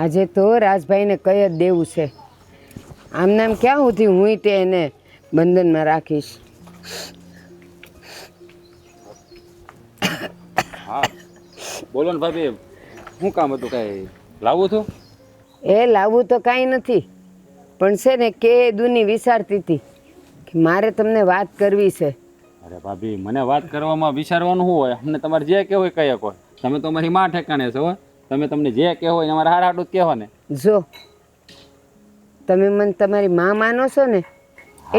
આજે તો રાજભાઈને કઈ જ દેવું છે. આમ નામ ક્યાં સુધી હું તે એને બંધનમાં રાખીશ? હા. બોલો ને ભાભી શું કામ હતું કાંઈ? લાવવું હતું એ લાવવું તો કાંઈ નથી પણ છે ને કે દુની વિચારતી હતી કે મારે તમને વાત કરવી છે. અરે ભાભી મને વાત કરવામાં વિચારવાનું શું હોય? અમને તમારે જે કહેવું હોય કહી શકો. તમે તો અમારી માં ઠેકાણે છો હો. તમે તમને જે કહેવો હોય ને અમારે હાર હાટું જ કહેવો ને. જો તમે મને તમારી માં માનો છો ને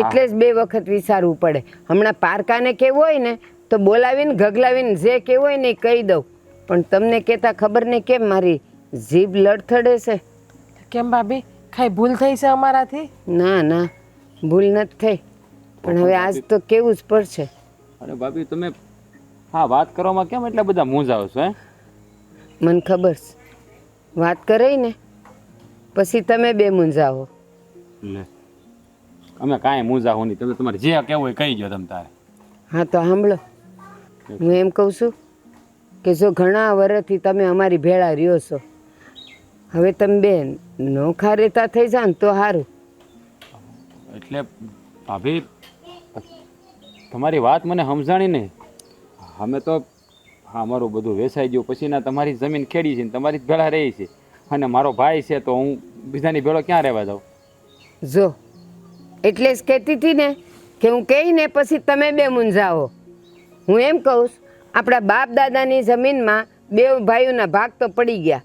એટલે જ બે વખત વિચારવું પડે. હમણાં પારકાને કેવું હોય ને તો બોલાવીને ગગલાવીને જે કેવું હોય ને એ કહી દઉં. પણ તમને કહેતા ખબર નહીં કેમ મારી જીભ લડથડે છે? કેમ ભાભી? ખાઈ ભૂલ થઈ છે અમારાથી? ના ના ભૂલ નથી થઈ. પણ હવે આજ તો કેવું જ પડશે. અરે ભાભી તમે હા વાત કરવામાં કેમ એટલા બધા મૂંઝાવ છો હે? મને ખબર છે. વાત કરે ને પછી તમે બે મૂંઝાવો. લે અમે કાંઈ મૂંઝાવું નહીં. તમે તમારે જે કહેવું હોય કહી દો તમે તારે. હા તો સાંભળો. હું એમ કહું છું કે જો ઘણા વર્ષથી તમે અમારી ભેળા રહ્યો છો હવે તમે બે નોખા રહેતા થઈ જાવ ને તો સારું એટલે ભાભી તમારી વાત મને સમજાણી ને અમે તો અમારું બધું વેચાઈ ગયું. પછીના તમારી જમીન ખેડી છે તમારી જ ભેળા રહી છે. અને મારો ભાઈ છે તો હું બીજાની ભેળો ક્યાં રહેવા જાઉં? જો, એટલે જ કહેતી હતી ને કે હું કહીને પછી તમે બે મૂંઝાઓ હું એમ કહું આપણા બાપ દાદાની જમીનમાં બે ભાઈઓના ભાગ તો પડી ગયા.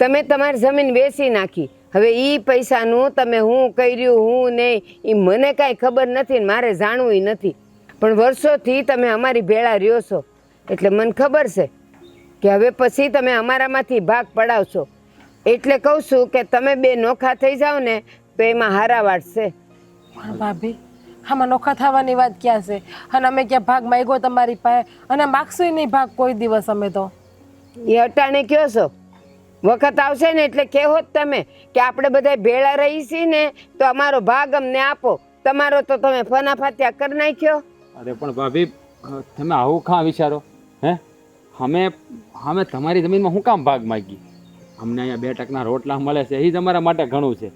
તમે તમારી જમીન વેચી નાખી. હવે એ પૈસાનું તમે હું કર્યું, હું નહીં એ મને કાંઈ ખબર નથી ને મારે જાણવું નથી. પણ વર્ષોથી તમે અમારી ભેળા રહ્યો છો. એટલે મને ખબર છે કે હવે પછી તમે અમારામાંથી ભાગ પડાવશો. એટલે કહું છું કે તમે બે નોખા થઈ જાઓ ને તો એમાં હારા વાટશે પણ ભાભી આમાં નોખા થવાની વાત ક્યાં છે? અને અમે ક્યાં ભાગ માંગ્યો તમારી પાસે? અને માગશું નહીં ભાગ કોઈ દિવસ અમે તો. એ અટાણે કયો છો? વખત આવશે ને એટલે કહેવો જ તમે કે આપણે બધા ભેળા રહી છીએ ને તો અમારો ભાગ અમને આપો. તમારો તો તમે ફના ફાત્યા કરી નાખ્યો. અરે પણ ભાભી તમે આવું ખા વિચારો? હે? અમે અમે તમારી જમીનમાં શું કામ ભાગ માગી અમને અહીંયા બે ટકના રોટલા મળે છે, એ જ અમારા માટે ઘણું છે.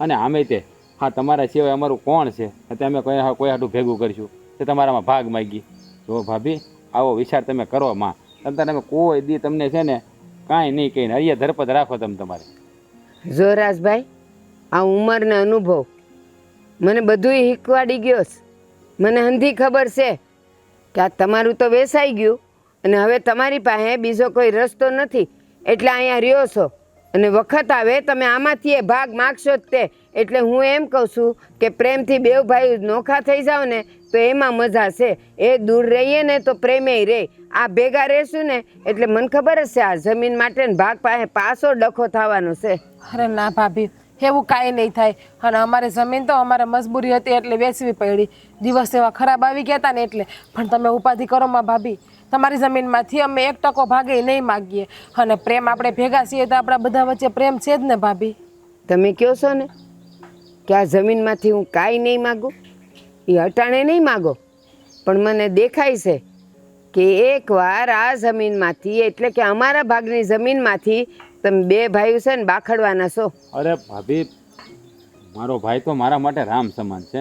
અને અમે તે, હા, તમારા સિવાય અમારું કોણ છે? તે અમે કોઈ હા- કોઈ હાટું ભેગું કરીશું. તે તમારામાં ભાગ માગી. જો ભાભી, આવો વિચાર તમે કરો માં. તમે તમે કોઈ દી તમને છે ને, કાંઈ નહીં કહીને અહીંયા ધરપત રાખો તમે તમારે. જો રાજભાઈ આ ઉંમરને અનુભવ. મને બધુંય શીખવાડી ગયો મને હંધી ખબર છે કે આ તમારું તો વેસાઈ ગયું. અને હવે તમારી પાસે બીજો કોઈ રસ્તો નથી. એટલે અહીંયા રહ્યો છો. અને વખત આવે, તમે આમાંથી એ ભાગ માગશો જ તે. એટલે હું એમ કહું છું કે પ્રેમથી બેવ ભાઈ નોખા થઈ જાઓ ને, તો એમાં મજા છે. એ દૂર રહીએ ને તો પ્રેમે રહે આ ભેગા રહેશું ને, એટલે મને ખબર છે આ જમીન માટે ભાગ પાસે પાછો ડખો થવાનો છે. અરે ના ભાભી, એવું કાંઈ નહીં થાય. અને અમારે જમીન તો અમારે મજબૂરી હતી એટલે વેચવી પડી. દિવસ એવા ખરાબ આવી ગયા હતા ને એટલે. પણ તમે ઉપાધિ કરો માં ભાભી. તમારી જમીનમાંથી અમે એક ટકો ભાગે નહીં માગીએ. અને પ્રેમ આપણે ભેગા છીએ તો આપણા બધા વચ્ચે પ્રેમ છે જ ને ભાભી? તમે કહો છો ને કે આ જમીનમાંથી હું કાંઈ નહીં માગું? એ અટાણે નહીં માગો? પણ મને દેખાય છે કે એકવાર આ જમીનમાંથી એટલે કે અમારા ભાગની જમીનમાંથી તમે બે ભાઈઓ છે ને બાખડવાના છો. અરે ભાભી મારો ભાઈ તો મારા માટે રામ સમાન છે.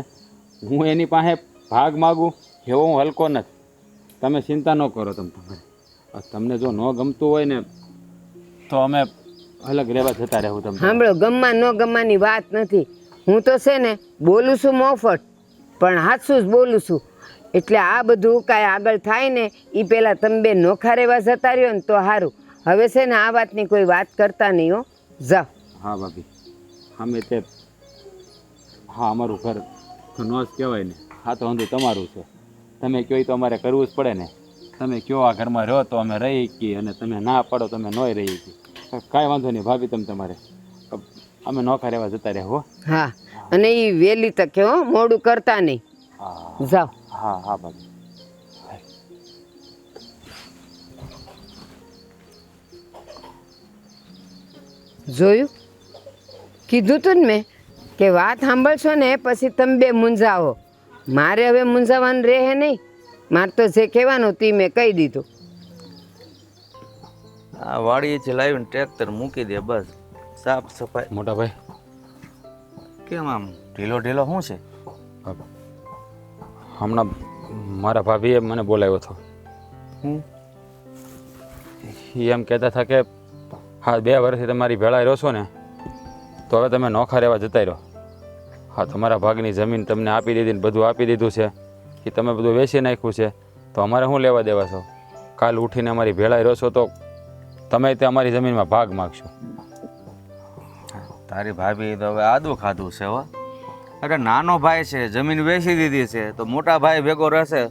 હું એની પાસે ભાગ માગું એવો હું હલકો નથી. તમે ચિંતા ન કરો તમે તમારે તમને જો ન ગમતું હોય ને તો અમે અલગ રહેવા જતા રહેવું તમે સાંભળો ગમવા ન ગમવાની વાત નથી. હું તો છે ને બોલું છું મોફત પણ હાથું જ બોલું છું. એટલે આ બધું કાંઈ આગળ થાય ને એ પહેલાં તમે બે નોખા રહેવા જતા રહ્યો ને તો સારું હવે છે ને આ વાતની કોઈ વાત કરતા નહીં હો. જા હા ભાભી. અમે તે હા અમારું ઘર ન જ કહેવાય ને. હા તો હંધું તમારું છે. તમે કહો તો અમારે કરવું જ પડે ને. તમે કયો આ ઘરમાં રહો તો અમે રહી શકીએ અને તમે ના પાડો તો અમે નોય રહી શકીએ. કાંઈ વાંધો નહીં ભાભી તમે તમારે. અમે નોખા રહેવા જતા રહે હો. હા અને એ વહેલી તકે હો મોડું કરતા નહીં. હા. જાઓ. હા હા ભાભી. જોયું? કીધું તું ને મેં કે વાત સાંભળશો ને પછી તમે બે મૂંઝાવો મારે હવે મૂંઝાવાનું રહે નહીં. મારે તો જે કહેવાનું તે મેં કહી દીધું. આ વાડીએથી લાવીને ટ્રેક્ટર મૂકી દે બસ. સાફ સફાઈ. મોટા ભાઈ કેમ આમ ઢીલો ઢીલો શું છે? હમણાં મારા ભાભીએ મને બોલાવ્યો હતો. હું? એ એમ કહેતા હતા કે હા બે વર્ષથી તમારી ભેળા રહ્યો છો ને તો હવે તમે નોખા રહેવા જતા રહો હા તમારા ભાગની જમીન તમને આપી દીધી ને બધું આપી દીધું છે. એ તમે બધું વેચી નાખ્યું છે. તો અમારે શું લેવા દેવા છો? કાલ ઉઠીને અમારી ભેળા રહેશો છો તો તમે તે અમારી જમીનમાં ભાગ માગશો. તારી ભાભી તો હવે આદુ ખાધું છે હો. અરે નાનો ભાઈ છે જમીન વેચી દીધી છે તો મોટા ભાઈ ભેગો રહેશે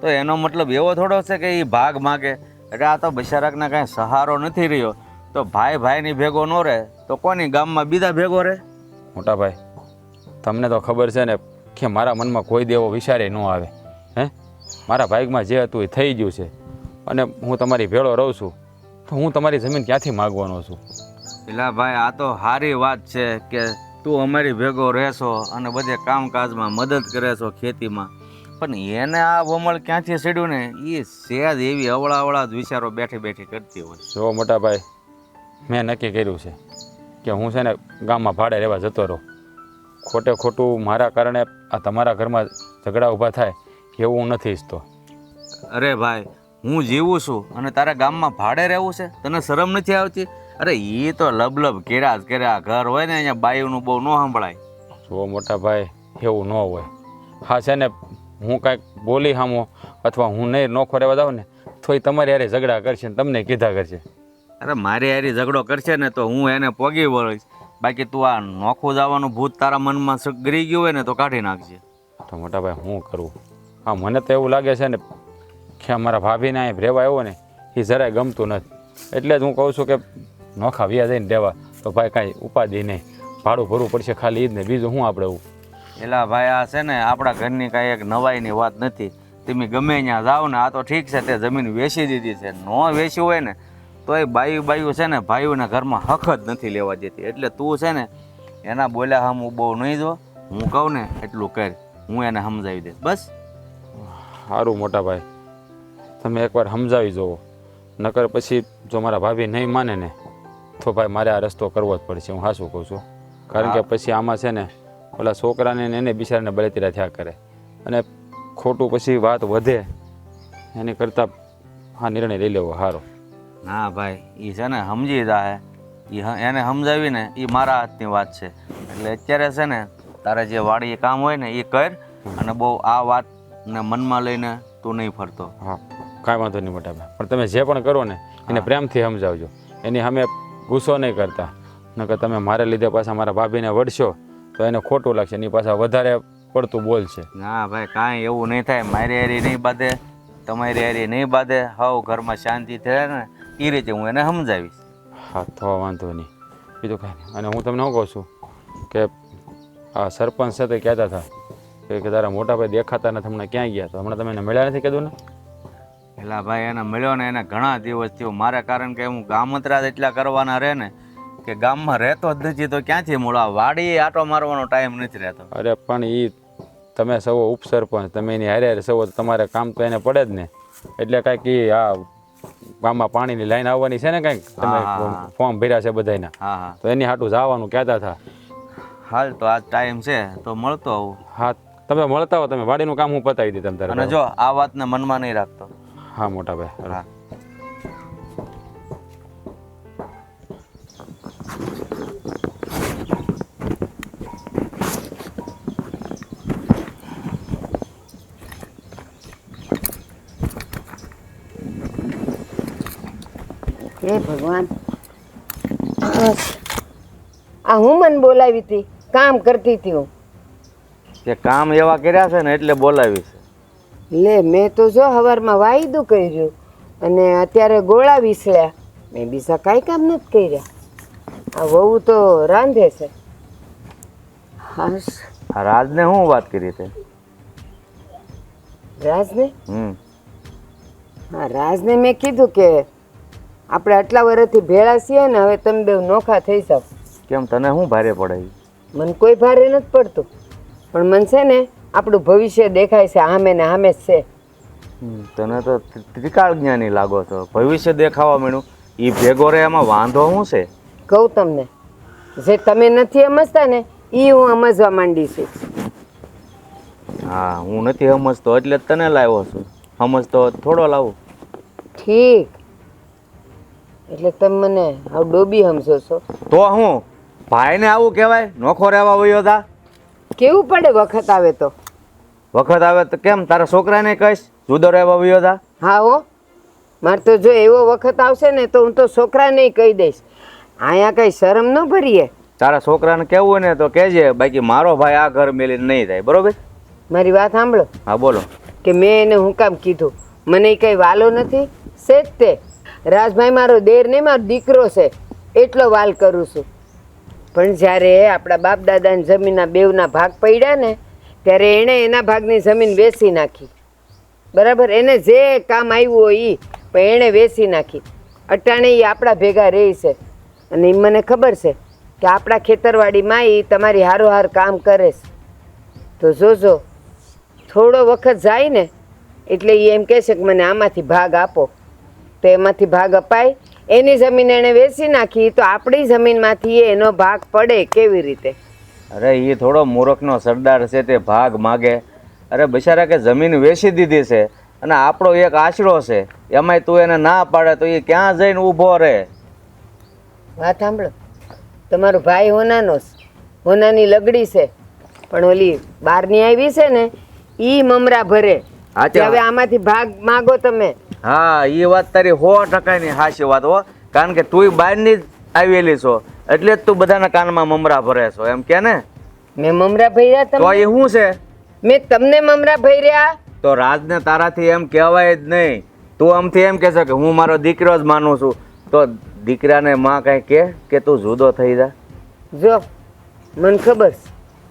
તો એનો મતલબ એવો થોડો છે કે એ ભાગ માગે. એટલે આ તો બિચારાકને કાંઈ સહારો નથી રહ્યો. તો ભાઈ ભાઈની ભેગો ન રહે તો કોની ગામમાં બીજા ભેગો રહે? મોટા ભાઈ તમને તો ખબર છે ને કે મારા મનમાં કોઈ દેવો વિચારે ન આવે હે? મારા ભાગમાં જે હતું એ થઈ ગયું છે. અને હું તમારી ભેળો રહું છું તો હું તમારી જમીન ક્યાંથી માગવાનો છું? પેલા ભાઈ આ તો સારી વાત છે કે તું અમારી ભેગો રહેશો અને બધે કામકાજમાં મદદ કરે છો ખેતીમાં. પણ એને આ વમળ ક્યાંથી સીડ્યું ને? એ સહેજ એવી અવળા અવળા જ વિચારો બેઠી બેઠી કરતી હોય. જો મોટા ભાઈ મેં નક્કી કર્યું છે કે હું છે ને ગામમાં ભાડે રહેવા જતો રહું. ખોટે ખોટું મારા કારણે આ તમારા ઘરમાં ઝઘડા ઊભા થાય એવું હું નથી ઈચ્છતો. અરે ભાઈ હું જીવું છું અને તારા ગામમાં ભાડે રહેવું છે? તને શરમ નથી આવતી? અરે એ તો લબલબ કેરા જ કેરા ઘર હોય ને અહીંયા બાયુનું બહુ ન સંભળાય. જો મોટા ભાઈ એવું ન હોય. હા છે ને હું કાંઈક બોલી સામો અથવા હું નહીં નોખો રહેવા દઉં ને તો એ તમારી હારે ઝઘડા કરશે ને તમને કીધા કરશે. અરે મારી હારી ઝઘડો કરશે ને તો હું એને પોગી વળીશ. બાકી તું આ નોખું જવાનું ભૂત તારા મનમાં સગરી ગયું હોય ને તો કાઢી નાખજે. તો મોટા ભાઈ હું કરું? હા મને તો એવું લાગે છે ને કે અમારા ભાભીને અહીં રહેવા આવ્યો ને એ જરાય ગમતું નથી. એટલે જ હું કહું છું કે નોખા વ્યા જઈને રહેવા. તો ભાઈ કાંઈ ઉપાધિ નહીં. ભાડું ભરવું પડશે ખાલી એ જ ને બીજું શું આપણે એવું એલા ભાઈ આ છે ને આપણા ઘરની કાંઈ એક નવાઈની વાત નથી. તમે ગમે ત્યાં જાઓ ને આ તો ઠીક છે તે જમીન વેચી દીધી છે. ન વેચી હોય ને તો એ બાયું બાયું છે ને ભાઈઓના ઘરમાં હક જ નથી લેવા દેતી. એટલે તું છે ને એના બોલ્યા હમ બહુ નહીં જો. હું કહું ને એટલું કર. હું એને સમજાવી દઈશ. બસ. સારું મોટા ભાઈ. તમે એકવાર સમજાવી જુઓ નકર પછી જો મારા ભાભી નહીં માને ને તો ભાઈ મારે આ રસ્તો કરવો જ પડશે. હું હાસું કહું છું. કારણ કે પછી આમાં છે ને ઓલા છોકરાને એને બિચારાને બળેતીરા થયા કરે. અને ખોટું પછી વાત વધે એની કરતાં હા નિર્ણય લઈ લેવો. સારો ના ભાઈ એ છે ને સમજી જાય. એ એને સમજાવીને એ મારા હાથની વાત છે. એટલે અત્યારે છે ને તારે જે વાડી કામ હોય ને એ કર અને બહુ આ વાતને મનમાં લઈને તું નહીં ફરતો. હા કાંઈ વાંધો નહીં મોટા ભાઈ. પણ તમે જે પણ કરો ને એને પ્રેમથી સમજાવજો. એની અમે ગુસ્સો નહીં કરતા. નકર તમે મારે લીધે પાછા મારા ભાભીને વળશો તો એને ખોટું લાગશે એની પાછા વધારે પડતું બોલશે. ના ભાઈ કાંઈ એવું નહીં થાય. મારી હારી નહીં બાંધે. તમારી હારી નહીં બાંધે. હવ ઘરમાં શાંતિ થાય ને એ રીતે હું એને સમજાવીશ. હા તો વાંધો નહીં. બીજું કાંઈ નહીં. અને હું તમને શું કહું છું કે આ સરપંચ છે તે કહેતા હતા કે તારા મોટા ભાઈ દેખાતા નથી હમણાં ક્યાં ગયા તો? હમણાં તમે એને મળ્યા નથી કીધું ને? પેલા ભાઈ એને મળ્યો ને એને ઘણા દિવસ થયો. મારે કારણ કે હું ગામતરા એટલા કરવાના રહે ને કે ગામમાં રહેતો જ નથી તો ક્યાંથી મળવા વાડી આટો મારવાનો ટાઈમ નથી રહેતો. અરે પણ એ તમે સૌ ઉપસરપંચ તમે એની હારે હારે સૌ તો તમારે કામ તો એને પડે જ ને. એટલે કાંઈક એ આ ગામમાં પાણીની લાઈન આવવાની છે ને કંઈક તમે. ફોર્મ ભર્યા છે હા તો એની હાટું જવાનું કહેતા હતા. હાલ તો આજ ટાઈમ છે તો મળતો આવું. હા તમે મળતા હો તમે વાડીનું કામ હું પતાવી દઈ તમ અને જો આ વાતને મનમાં નહીં રાખતો. હા મોટા ભાઈ ભગવાન. બસ. આ હું મને બોલાવી હતી? કામ કરતી હતી હું. કે કામ એવા કર્યા છે ને એટલે બોલાવી છે. લે મેં તો જો હવારમાં વાયદું કર્યું અને અત્યારે ગોળા વિસળ્યા. મેં બીજા કાંઈ કામ નથી કર્યા. આ વહુ તો રાંધે છે. હાશ. રાજને શું વાત કરી તે રાજને? હમ. હા રાજને મેં કીધું કે આપણે આટલા વર્ષથી ભેળા છીએ ને હવે તમે બે નોખા થઈ જાઓ. કેમ તને શું ભારે પડે મને કોઈ ભારે નથી પડતું. પણ મને છે ને આપણું ભવિષ્ય દેખાય છે આમે ને આમે જ છે. તને તો ત્રિકાળ જ્ઞાની લાગો છો. ભવિષ્ય દેખાવા મળ્યું. એ ભેગો રહે એમાં વાંધો શું છે? કહું તમને જે તમે નથી સમજતા ને એ હું સમજવા માંડી છું. હા હું નથી સમજતો એટલે જ તને લાવ્યો છું. સમજતો થોડો લાવું. ઠીક. એટલે તમે મને આવ ડોબી સમજો છો. તો હું ભાઈને આવું કહેવાય? નોખો રહેવા વયો તા કેવું પડે વખત આવે તો? વખત આવે તો કેમ? તારા છોકરાને કહીશ જુદો રહેવા વયો તા હા હો. મારે તો જો એવો વખત આવશે ને તો હું તો છોકરાને કહી દઈશ. અહીંયા કઈ શરમ ન ભરીએ. તારા છોકરાને કેવું ને તો કહેજે બાકી મારો ભાઈ આ ઘર મેલીને નહીં થાય બરોબર? મારી વાત સાંભળો. હા બોલો. કે મેં એને હું કામ કીધું? મને કઈ વાલો નથી? સેજ તે. રાજભાઈ, મારો દેર નહીં, મારો દીકરો છે. એટલો વાલ કરું છું. પણ જ્યારે આપણા બાપ દાદાની જમીનના બેવના ભાગ પડ્યા ને, ત્યારે એણે એના ભાગની જમીન વેચી નાખી. બરાબર? એને જે કામ આવ્યું હોય એ પણ એણે વેચી નાખી. અટાણે એ આપણા ભેગા રહી છે. અને એ મને ખબર છે કે આપણા ખેતરવાડીમાં એ તમારી હારોહાર કામ કરે છે. તો જોજો, થોડો વખત જાય ને, એટલે એ એમ કહેશે કે મને આમાંથી ભાગ આપો. તો એમાંથી ભાગ અપાય. એની જમીન એણે વેચી નાખી તો આપણી જમીનમાંથી એનો ભાગ પડે કેવી રીતે? અરે એ થોડો મૂરખનો સરદાર છે તે ભાગ માગે. અરે બિચારા કે જમીન વેચી દીધી છે અને આપણો એક આશરો છે. એમાંય તું એને ના પાડે તો એ ક્યાં જઈને ઊભો રહે? વાત સાંભળો. તમારો ભાઈ હોનાનો હોનાની લગડી છે. પણ ઓલી બહારની આવી છે ને એ મમરા ભરે. હવે આમાંથી ભાગ માગો તમે. હા એ વાત તારી સો ટકાની હાચી વાત હો. કારણ કે તુંય બહારની જ આવેલી છો. એટલે જ તું બધાના કાનમાં મમરા ભરે છો. એમ કે ને? મેં મમરા ભર્યા તો એ શું છે? મેં તમને મમરા ભર્યા? તો રાજને તારાથી એમ કહેવાય જ નહીં. તું આમથી એમ કહેશો કે હું મારો દીકરો જ માનું છું. તો દીકરાને માં કાંઈ કહે કે તું જુદો થઈ જા? જો મને ખબર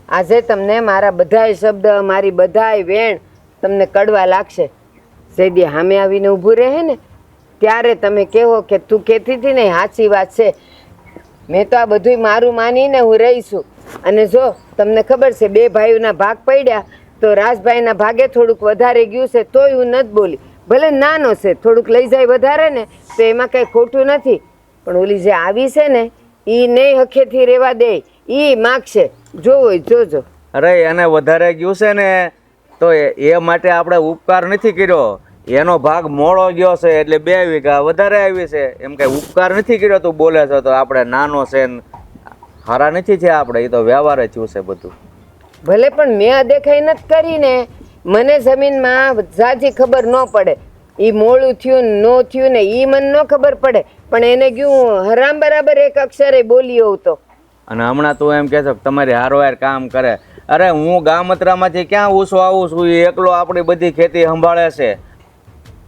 આજે તમને મારા બધાય શબ્દ મારી બધાય વેણ તમને કડવા લાગશે. જેદી સામે આવીને ઊભું રહે ને, ત્યારે તમે કહો કે તું કહેતી હતી ને સાચી વાત છે. મેં તો આ બધુંય મારું માનીને હું રહીશું અને જો તમને ખબર છે, બે ભાઈઓના ભાગ પડ્યા, તો રાજભાઈના ભાગે થોડુંક વધારે ગયું છે, તોય હું નથી બોલી. ભલે નાનો છે, થોડુંક લઈ જાય વધારે ને, તો એમાં કંઈ ખોટું નથી. પણ ઓલી જે આવી છે ને એ નહીં હખેથી રહેવા દે એ માગશે. જોવો, જોજો. અરે, એને વધારે ગયું છે ને તો એ માટે આપણે ઉપકાર નથી કર્યો. એનો ભાગ મોડો ગયો છે એટલે બે વીઘા વધારે આવી છે. એમ કઈ ઉપકાર નથી કર્યો તું બોલે છો તો આપણે નાનો છે હારા નથી છે આપણે એ તો વ્યવહાર જ છે બધું. ભલે પણ મેં આ દેખાઈ નથી કરીને મને જમીનમાં ઝાઝી ખબર ન પડે. એ મોડું થયું ને ન થયું ને એ મને ન ખબર પડે. પણ એને ગયું હરામ બરાબર એક અક્ષરે બોલી હોઉં તો અને હમણાં તું એમ કહેશો કે તમારી હાર કામ કરે. અરે હું ગામત્રામાંથી ક્યાં ઓછો આવું છું? એકલો આપણી બધી ખેતી સંભાળે છે.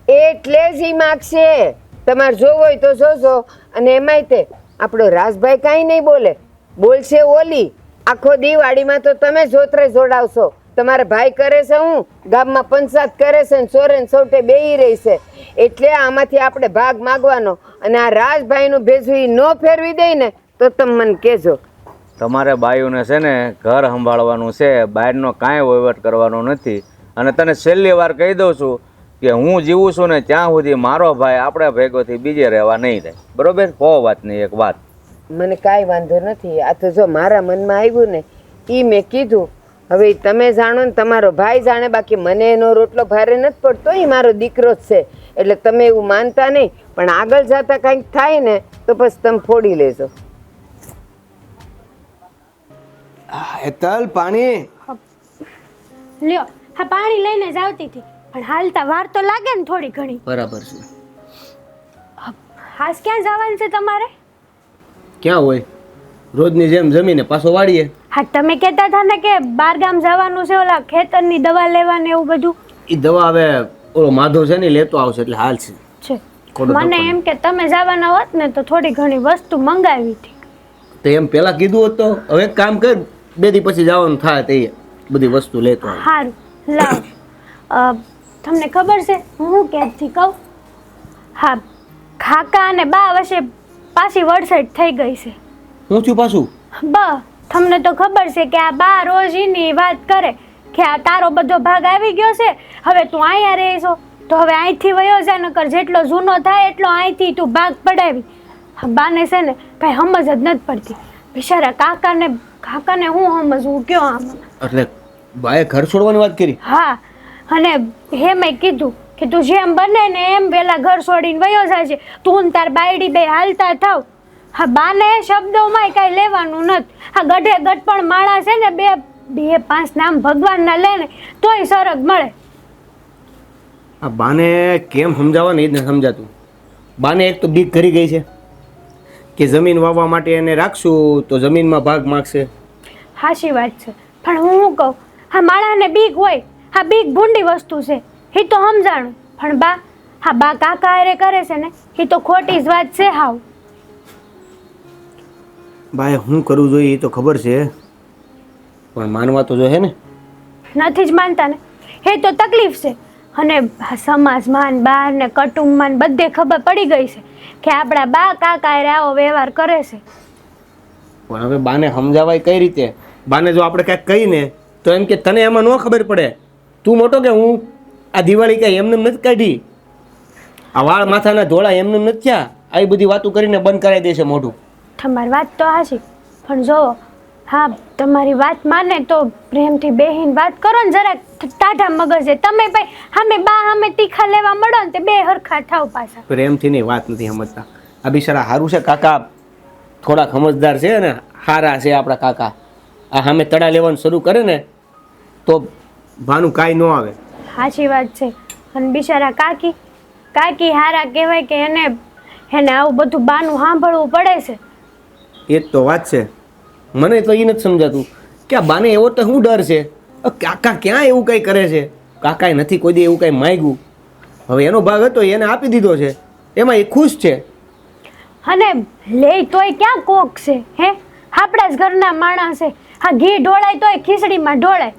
એટલે જ ઈ માગશે તમારે જોવો હોય તો જોજો. અને એમાંય તે, આપણો રાજભાઈ કાંઈ નહીં બોલે. બોલશે ઓલી. આખો દિવાળીમાં તો તમે જોતરે જોડાવશો. તમારા ભાઈ કરે છે હું, ગામમાં પંચાયત કરે છે ને ચોરે ને સોટે બેહી રહી છે. એટલે આમાંથી આપણે ભાગ માગવાનો. અને આ રાજભાઈનું ભેજું ન ફેરવી દઈ ને તો તમે મને કહેજો. તમારે બાયુને છે ને ઘર સંભાળવાનું છે બહારનો કાંઈ વહીવટ કરવાનો નથી. અને તને છેલ્લી વાર કહી દઉં છું કે હું જીવું છું ને ત્યાં સુધી મારો ભાઈ આપણા ભેગોથી બીજે રહેવા નહીં થાય બરોબર? કહો વાત નહીં એક વાત. મને કાંઈ વાંધો નથી. આ તો જો મારા મનમાં આવ્યું ને એ મેં કીધું. હવે તમે જાણો ને, તમારો ભાઈ જાણે, બાકી મને એનો રોટલો ભારે નથી પડતો એ મારો દીકરો જ છે. એટલે તમે એવું માનતા નહીં, પણ આગળ જતા કાંઈક થાય ને, તો પછી તમે ફોડી લેજો. હેતલ પાણી? લ્યો હા પાણી લઈને જ આવતી હતી. પણ હાલતા વાર તો લાગે ને થોડી ઘણી. બરાબર છે. હાસ ક્યાં જવાનું છે તમારે? ક્યાં હોય? રોજની જેમ જમીને પાછો વાળીએ. હા તમે કહેતા હતા ને કે બાર ગામ જવાનું છે ઓલા ખેતરની દવા લેવાને એવું બધું. એ દવા હવે ઓલો માધો છે ને લેતો આવશે એટલે હાલ છે. છે. મને એમ કે તમે જવાના હોત ને તો થોડી ઘણી વસ્તુ મંગાવી હતી. તો એમ પેલા કીધું હતું હવે એક કામ કર બે દી પછી જવાનું થાય તે બધી વસ્તુ લેતો સારું લાવ. તમને ખબર છે હું ક્યાંથી કહું? હા ખાકા અને બા વચ્ચે પાછી વડસેટ થઈ ગઈ છે. હું થયું પાછું? બા તમને તો ખબર છે કે આ બા રોજ એની વાત કરે કે આ તારો બધો ભાગ આવી ગયો છે હવે તું અહીંયા રહીશો. તો હવે અહીંથી વયો જા નકર જેટલો જૂનો થાય એટલો અહીંથી તું ભાગ પડાવી. બાને છે ને કાંઈ સમજ જ નથી પડતી. બિચારા કાકાને કાકાને હું સમજવું? કયો આમાં? એટલે બાએ ઘર છોડવાની વાત કરી? હા અને હે મેં કીધું કે તું જેમ બને ને એમ પેલા ઘર છોડીને વયો જાય છે. તું ને તાર બાયડી બે હાલતા થાવ. હા બાને શબ્દોમાંય કાંઈ લેવાનું નથી. હા ગઢે ગઢ પણ માળા છે ને બે બે પાંચ નામ ભગવાનના લે ને તોય સરગ મળે. આ બાને કેમ સમજાવવા નહીં સમજાતું. બાને એક તો બીક કરી ગઈ છે. કે જમીન વાવવા માટે એને રાખશું તો જમીનમાં ભાગ માગશે? હાશી વાત છે. પણ હું શું કહું? હા માળાને બીક હોય હા બીક ભૂંડી વસ્તુ છે. એ તો સમજાણું. પણ બા હા બા કાકા અરે કરે છે ને એ તો ખોટી જ વાત છે હાવ. બાએ હું કરવું જોઈએ એ તો ખબર છે. પણ માનવા તો જોઈએ ને. નથી જ માનતા ને. એ તો તકલીફ છે. અને સમાજમાં બહાર ને કટુંબમાં બધે ખબર પડી ગઈ છે કે આપણા બા કાકા આવો વ્યવહાર કરે છે. પણ હવે બાને સમજાવાય કઈ રીતે? બાને જો આપણે કાંઈક કહીને તો એમ કે તને એમાં ન ખબર પડે. તું મોટો કે હું? આ દિવાળી કાંઈ એમને નથી કાઢી? આ વાળ માથાના ધોળા એમને નથી થયા? આવી બધી વાતો કરીને બંધ કરાવી દેશે મોઢું. તમારી વાત તો હાચી પણ જો હા તમારી વાત માને તો પ્રેમથી બેહીન વાત કરો ને જરાક ટાઢા મગજે. તમે ભાઈ હામે બા હામે તીખા લેવા મળો ને તે બે હરખા થાવ પાછા. પ્રેમથી નહીં વાત નથી સમજતા. આ બિચારા સારું છે કાકા. થોડાક સમજદાર છે ને હારા છે આપણા કાકા. આ સામે તડા લેવાનું શરૂ કરે ને તો ભાનું કાંઈ ન આવે. સાચી વાત છે. અને બિચારા કાકી કાકી હારા કહેવાય કે એને એને આવું બધું બાનું સાંભળવું પડે છે. એ જ તો વાત છે. મને તો એ નથી સમજાતું. કે આ બાને એવો તો શું ડર છે? કાકા ક્યાં એવું કંઈ કરે છે? કાકાએ નથી કોઈ દી એવું કંઈ માગ્યું. હવે એનો ભાગ હતો એને આપી દીધો છે. એમાં એ ખુશ છે. અને લે તોય ક્યાં કોક છે હે? આપણા જ ઘરના માણસ છે. હા ઘી ઢોળાય તોય ખીચડીમાં ઢોળાય.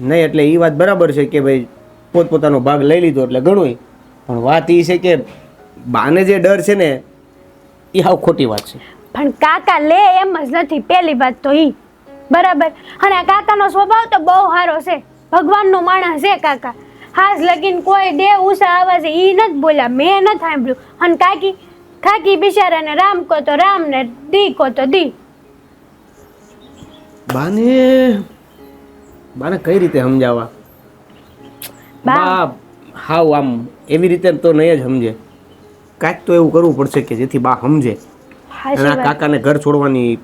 નહીં એટલે એ વાત બરાબર છે કે ભાઈ પોતપોતાનો ભાગ લઈ લીધો એટલે ઘણું પણ વાત એ છે કે બાને જે ડર છે ને એ હાવ ખોટી વાત છે. પણ કાકા લે એમ જ નથી પેલી વાત તો ઈ. બરાબર? અને આ કાકાનો સ્વભાવ તો બહુ સારો છે. ભગવાનનો માણસ છે કાકા. હાસ લગીન કોઈ દે ઉષા આવાજે ઈ નથી બોલ્યા મેં નથી સાંભળ્યું. અને કાકી કાકી બિચારાને રામ કહો તો રામ ને દી કહો તો દી. બાને બાને કઈ રીતે સમજાવવા? બા. હાવ આમ એવી રીતે તો નહીં જ સમજે. કાંઈક તો એવું કરવું પડશે કે જેથી બા સમજે. વાત કાકાને ઘર છોડવાની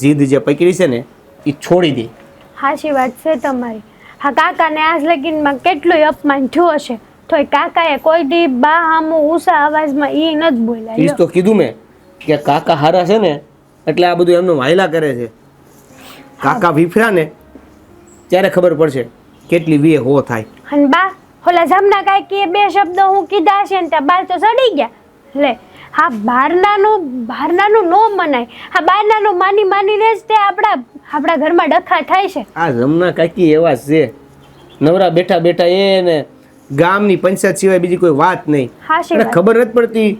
જીદ જે પકડી છે ને એ છોડી દે. હાશી વાત છે તમારી. હા કાકાને આજ લગીનમાં કેટલું અપમાન થયું હશે. તોય કાકાએ કોઈ દી બા હામું ઉષા અવાજમાં ઈ નથી બોલ્યા ઈ તો કીધું મેં કે કાકા હારા છે ને એટલે આ બધું એમનું વાયલા કરે છે. કાકા વિફર્યા ને ત્યારે ખબર પડશે કેટલી વીએ હો થાય. અને બા ઓલા જામના કાંઈક કે બે શબ્દો હું કીધા છે ને ત્યાં બાર તો સડી ગયા. લે હા બહારનાનું બહારનાનું નો મનાય. હા બહારનાનું માની માનીને જ તે આપણા આપણા ઘરમાં ડખા થાય છે. આ રમના કાકી એવા છે. નવરા બેઠા બેઠા એને ગામની પંચાયત સિવાય બીજી કોઈ વાત નહીં. અને ખબર નથી પડતી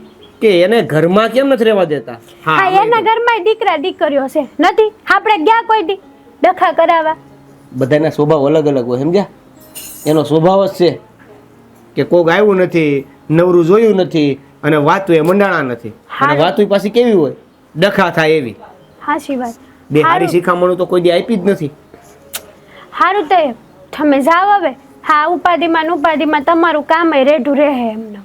કે એને ઘરમાં કેમ નથી રહેવા દેતા? હા એના ઘરમાં દીકરા દીકરીઓ છે. નથી આપણે ગયા કોઈ દી ડખા કરાવવા? બધાના સ્વભાવ અલગ અલગ હોય સમજ્યા? એનો સ્વભાવ જ છે કે કોક આવ્યું નથી નવરું જોયું નથી અને વાતું એ મંડાણા નથી. અને હારું. વાતું પાછી કેવી હોય? ડખા થાય એવી. હાચી વાત. બે હારી. શિખામણું તો કોઈ દી આપી જ નથી. સારું તે તમે જાઓ હવે. હા ઉપાધિમાં ઉપાધિમાં તમારું કામ રેઢું રહે એમને.